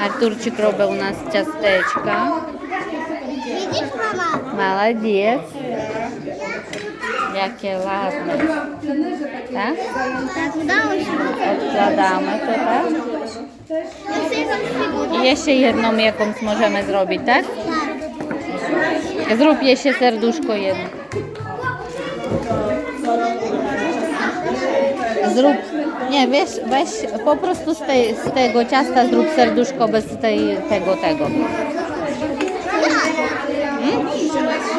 Артурчик робить у нас частечка. Видишь, мама? Молодець. Яке ладне. Так? Так, куда ось? Odkładamy to, tak? Я все конфігурую. I jeszcze jedną jakąś możemy zrobić, tak? Zrób jeszcze serduszko jedno. Zrób, nie wiesz, weź po prostu z, tej, z tego ciasta zrób serduszko bez tej, tego, tego. Mm?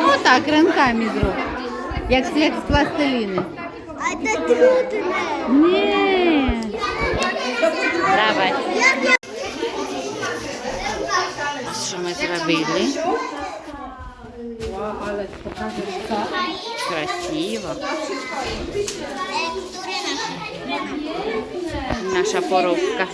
No tak, rękami zrób. Jak, jak z plasteliny. А це трудно. Nie. Dawaj. Що ми зробили? Красиво. Наша поробка.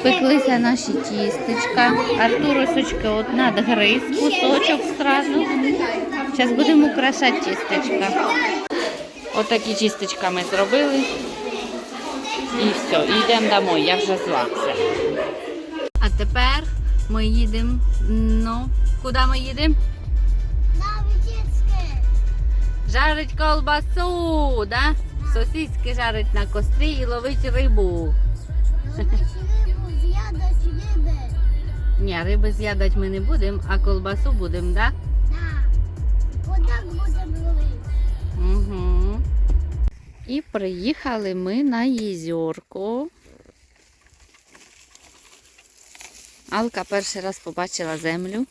Спеклися наші тістечка. Артуросочки от надгриз кусочок зразу. Зараз будемо украшати тістечка. Отакі тістечка ми зробили. І все, йдемо домой, я вже зла все. А тепер ми їдемо. Ну, куди ми їдемо? Жарить колбасу, да? Сосиски жарить на кострі і ловить рибу. Ні, риби з'їдати ми не будемо, а колбасу будемо, да? Да. Отак будемо ловити. Угу. І приїхали ми на Єзерку. Алка перший раз побачила землю,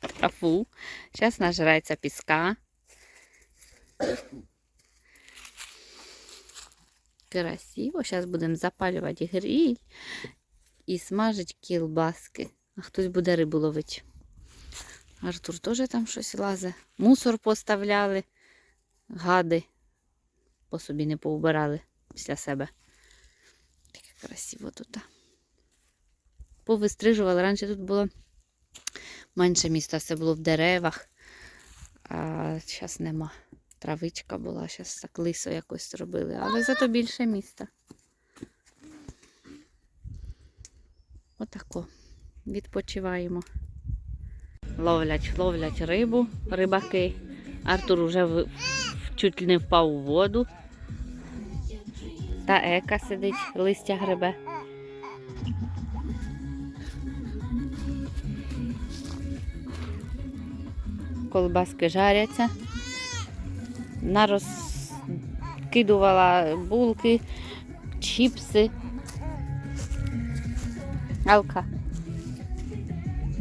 трафу. Зараз нажирається піска. Красиво. Зараз будемо запалювати гриль і смажити кілбаски. А хтось буде рибу ловити. Артур теж там щось лазе. Мусор поставляли гади по собі не поубирали після себе. Таке красиво тут. Повистрижували. Раніше тут було менше міста, все було в деревах, а зараз нема. Травичка була, зараз так лисо якось зробили, але зато більше міста. Отако. Відпочиваємо. Ловлять, ловлять рибу, рибаки. Артур уже в- чуть не впав у воду. Та ека сидить, листя грибе. Колбаски жаряться. Нарозкидувала булки, чіпси. Алка.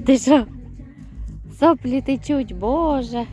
Ти що? Соплі течуть, боже.